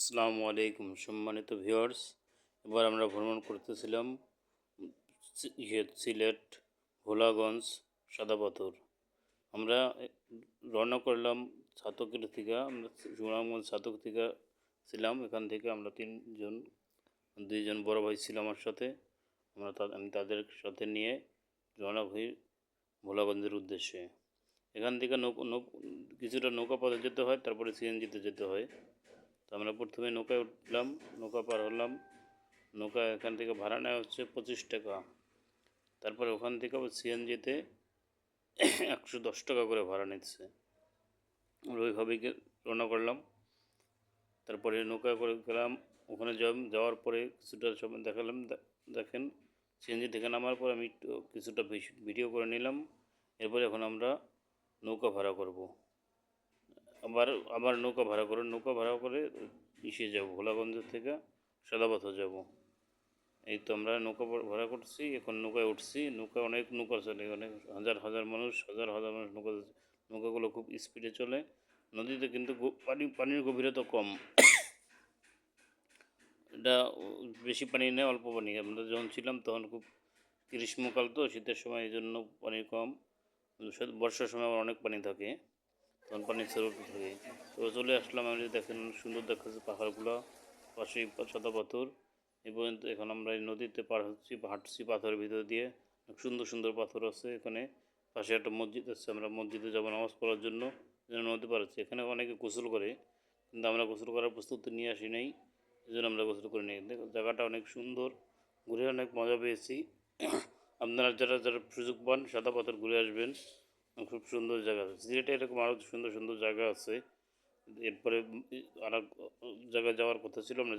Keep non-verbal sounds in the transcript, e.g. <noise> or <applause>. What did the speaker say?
আসসালামু আলাইকুম সম্মানিত ভিউয়ার্স। এবার আমরা ভ্রমণ করতেছিলাম ইয়ে সিলেট, ভোলাগঞ্জ সাদাপাথর আমরা রওনা করলাম ছাতকের থেকে, আমরা সুনামগঞ্জ ছাতক থেকে ছিলাম, এখান থেকে আমরা তিনজন, দুইজন বড় ভাই ছিল আমার সাথে। আমরা আমি তাদের সাথে নিয়ে রওনা হই ভোলাগঞ্জের উদ্দেশ্যে। এখান থেকে নৌকো, কিছুটা নৌকা পথে যেতে হয়, তারপরে সিএনজিতে যেতে হয়। তো আমরা প্রথমে নৌকায় উঠলাম, নৌকা পার হলাম। নৌকা এখান থেকে ভাড়া নেওয়া হচ্ছে পঁচিশ টাকা। তারপরে ওখান থেকে আবার সিএনজিতে একশো দশ টাকা করে ভাড়া নিচ্ছে। আমরা ওইভাবেই রওনা করলাম। তারপরে নৌকা করে গেলাম। ওখানে যাওয়ার পরে কিছুটা সময় দেখালাম দেখেন, সিএনজি থেকে নামার পর আমি কিছুটা ভিডিও করে নিলাম। এরপরে এখন আমরা নৌকা ভাড়া করব। আবার আবার নৌকা ভাড়া করে, নৌকা ভাড়া করে ইসে যাব, ভোলাগঞ্জ থেকে সাদাপাথর যাব। এই তো আমরা নৌকা ভাড়া করছি, এখন নৌকায় উঠছি, নৌকা অনেক নৌকা চলে অনেক হাজার হাজার মানুষ, হাজার হাজার মানুষ নৌকা নৌকাগুলো খুব স্পিডে চলে। নদীতে কিন্তু পানি, পানির গভীরতা কম। এটা বেশি পানি নেই, অল্প পানি। আমরা যখন ছিলাম তখন খুব গ্রীষ্মকাল তো, শীতের সময় এই জন্য পানি কম। বর্ষার সময় অনেক পানি থাকে। তখন পানি স্রোত থাকে। তো চলে আসলাম আমি, দেখেন সুন্দর দেখাচ্ছে পাহাড়গুলো, পাশেই পা- সাদা পাথর। পর্যন্ত এখন আমরা এই নদীতে পার হচ্ছি, হাঁটছি পাথরের ভিতর দিয়ে। সুন্দর সুন্দর পাথর আছে এখানে। পাশে একটা মসজিদ আছে, আমরা মসজিদে যাব নামাজ পড়ার জন্য নদী পার হচ্ছি। এখানে অনেকে গোসল করে, কিন্তু আমরা গোসল করার প্রস্তুতি নিয়ে আসি নাই, এই জন্য আমরা গোসল করে নিই দেখো, জায়গাটা অনেক সুন্দর, ঘুরে অনেক মজা পেয়েছি। <clears throat> আপনারা যারা যারা সুযোগ পান, সাদা পাথর ঘুরে আসবেন। খুব সুন্দর জায়গা আছে। সিলেটে এরকম আরও সুন্দর সুন্দর জায়গা আছে। এরপরে আর জায়গায় যাওয়ার কথা ছিল, আমরা